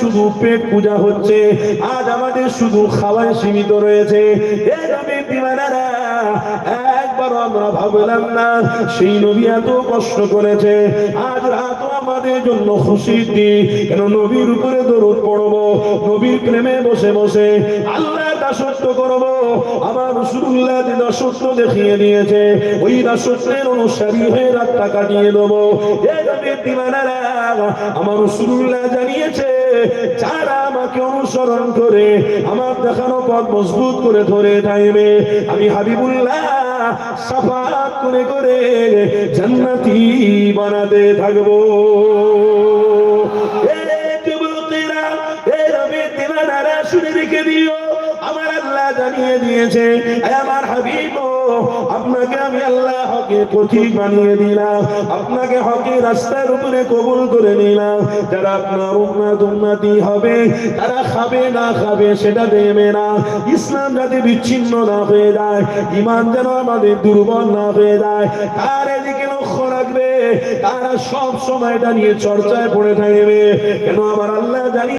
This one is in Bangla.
শুধু পেট পূজা হচ্ছে। আজ আমাদের শুধু খাওয়ায় সীমিত রয়েছে। একবার আমরা ভাবলাম না, সেই নবী এত কষ্ট করেছে। আজ রাত আমাদের জন্য খুশির দিন। কেন নবীর উপরে দরুদ পড়ব? নবীর প্রেমে বসে বসে আল্লাহ দাসত্ব করব? আমার রসুল্লাহ যে দাসত্ব দেখিয়ে দিয়েছে, ওই দাসত্বের অনুসারী হয়ে রাতটা কাটিয়ে দেবো। আমার রসুল্লাহ জানিয়েছে, যারা আমাকে অনুসরণ করে, আমার দেখানো পথ মজবুত করে ধরে থাকবে। আমি হাবিবুল্লাহ সাফাত করে করে জান্নাতি বানাতে থাকব। শুনে রেখে দিও। আমার আল্লাহ জানিয়ে দিয়েছে আমার হাবিব, আপনাকে আমি আল্লাহ হকে পথিক বানিয়ে দিলাম। আপনাকে হকে রাস্তার উপরে কবুল করে নিলাম। যারা আপনার উন্মাদ উন্নতি হবে, তারা খাবে না খাবে সেটা দেবে না। ইসলাম যাতে বিচ্ছিন্ন না হয়ে যায় ইমান যেন আমাদের দুর্বল না হয়ে যায়, তার এদিকে লক্ষ্য রাখবে। তারা সব সময়টা নিয়ে চর্চায় পড়ে থাকবে। কেন আমার আল্লাহ জানি